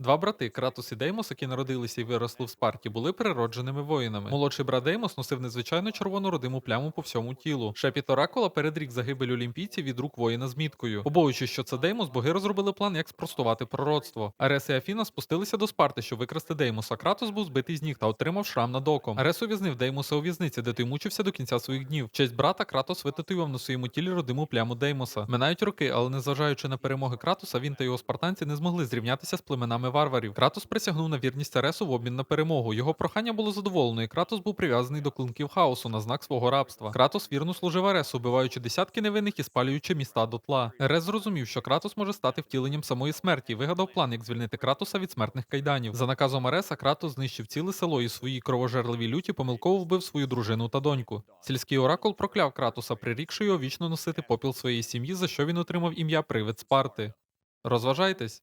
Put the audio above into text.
Два брати Кратос і Деймос, які народилися і виросли в Спарті, були природженими воїнами. Молодший брат Деймос носив незвичайно червону родиму пляму по всьому тілу. Шепіт Оракула передрік загибель олімпійців від рук воїна з міткою. Побоюючись, що це Деймос, боги розробили план, як спростувати пророцтво. Арес і Афіна спустилися до Спарти, щоб викрасти Деймоса. Кратос був збитий з ніг та отримав шрам над оком. Арес ув'язнив Деймоса у в'язниці, де той мучився до кінця своїх днів. В честь брата Кратос витатуював на своєму тілі родиму пляму Деймоса. Минають роки, але незважаючи на перемоги Кратоса, він та його спартанці не змогли зрівнятися з племенами варварів. Кратос присягнув на вірність Аресу в обмін на перемогу. Його прохання було задоволено, і Кратос був прив'язаний до клинків хаосу на знак свого рабства. Кратос вірно служив Аресу, убиваючи десятки невинних і спалюючи міста дотла. Ерес зрозумів, що Кратос може стати втіленням самої смерті. Вигадав план, як звільнити Кратоса від смертних кайданів. За наказом Ареса Кратос знищив ціле село і своїй кровожерливій люті помилково вбив свою дружину та доньку. Сільський оракул прокляв Кратоса, прирікши його вічно носити попіл своєї сім'ї, за що він отримав ім'я Привид Спарти. Розважайтесь.